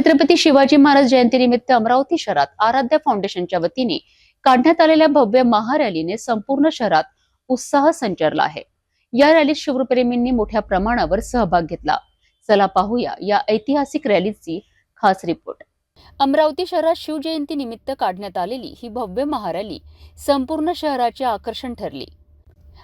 छत्रपती शिवाजी महाराज जयंतीनिमित्त अमरावती शहरात आराध्य फाउंडेशनच्या वतीने काढण्यात आलेल्या भव्य महारॅलीने संपूर्ण शहरात उत्साह संचारला आहे. या रॅलीत शिवप्रेमींनी मोठ्या प्रमाणावर सहभाग घेतला. चला पाहूया या ऐतिहासिक रॅलीची खास रिपोर्ट. अमरावती शहरात शिवजयंती निमित्त काढण्यात आलेली ही भव्य महारॅली संपूर्ण शहराचे आकर्षण ठरली.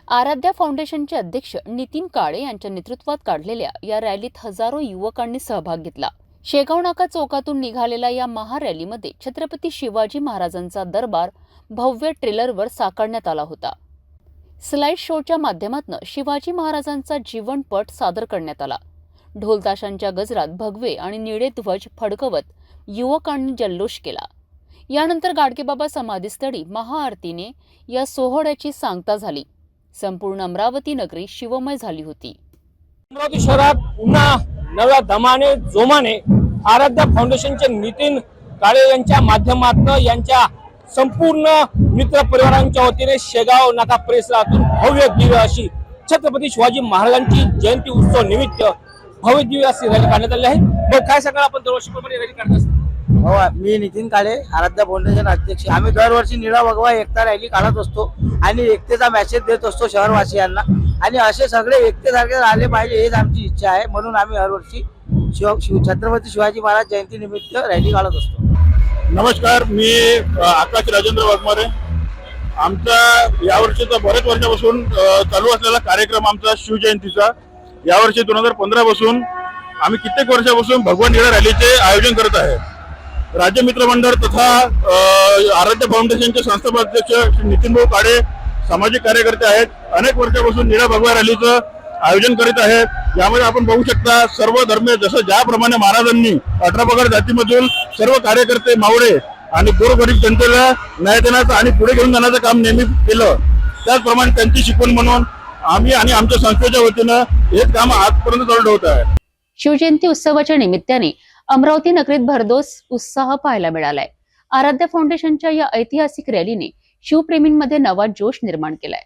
आराध्या फाउंडेशनचे अध्यक्ष नितीन काळे यांच्या नेतृत्वात काढलेल्या या रॅलीत हजारो युवकांनी सहभाग घेतला. शेगाव नाका चौकातून निघालेल्या या महारॅलीमध्ये छत्रपती शिवाजी महाराजांचा दरबार भव्य ट्रेलरवर साकारण्यात आला होता. स्लाइड शोच्या माध्यमातून शिवाजी महाराजांचा जीवनपट सादर करण्यात आला. ढोलताशांच्या गजरात भगवे आणि निळे ध्वज फडकवत युवकांनी जल्लोष केला. यानंतर गाडगेबाबा समाधीस्थळी महाआरतीने या सोहळ्याची सांगता झाली. संपूर्ण अमरावती नगरी शिवमय झाली होती. अमरावती शहरात पुन्हा नव्या दमाने जोमाने आराध्या फाउंडेशनचे नितीन काळे यांच्या माध्यमातून यांच्या संपूर्ण मित्र परिवारांच्या वतीने शेगाव नाका परिसरातून भव्य दिव्य अशी छत्रपती शिवाजी महाराजांची जयंती उत्सव निमित्त भव्य दिव्य अशी रॅली काढण्यात आली आहे. मग काय सांगाल आपण दरवर्षीप्रमाणे रॅली काढत असतो हो मी नितीन काळे आराध्या फाउंडेशन अध्यक्ष. आम्ही दरवर्षी निळा भगवा एकता रॅली काढत असतो आणि एकतेचा मेसेज देत असतो शहरवासियांना. आणि असे सगळे एकतेसारखे आले पाहिजे हीच आमची इच्छा आहे. म्हणून आम्ही हरवर्षी शिव शिव छत्रपती शिवाजी महाराज जयंतीनिमित्त रॅली काढत असतो. नमस्कार मी आकाश राजेंद्र वाघमारे. आमचा यावर्षीचा बऱ्याच वर्षापासून चालू असलेला कार्यक्रम आमचा शिवजयंतीचा यावर्षी दोन हजार पंधरापासून आम्ही कित्येक वर्षापासून भगवान निळा रॅलीचे आयोजन करत आहे. राज्य मित्र मंडळ तथा आराध्य फाउंडेशनचे संस्थापक अध्यक्ष श्री नितीन भाऊ काळे सामाजिक कार्यकर्ते आहेत अनेक वर्षापासून निळा भगवा रॅलीचं आयोजन करीत आहेत. यामध्ये आपण बघू शकता सर्व धर्म जसं ज्याप्रमाणे महाराजांनी अठरा पगड जातीमधून सर्व कार्यकर्ते मावळे आणि गोरगरीब जनतेला न्याय देण्याचं आणि पुढे घेऊन जाण्याचं काम नेहमी केलं. त्याचप्रमाणे त्यांची शिकवण म्हणून आम्ही आणि आमच्या संस्थेच्या वतीनं हे काम आजपर्यंत चालू ठेवत आहे. शिवजयंती उत्सवाच्या निमित्ताने अमरावती नगरीत भरदोस उत्साह पाहायला मिळालाय. आराध्य फाउंडेशनच्या या ऐतिहासिक रॅलीने शिवप्रेमींमध्ये नवा जोश निर्माण केलाय.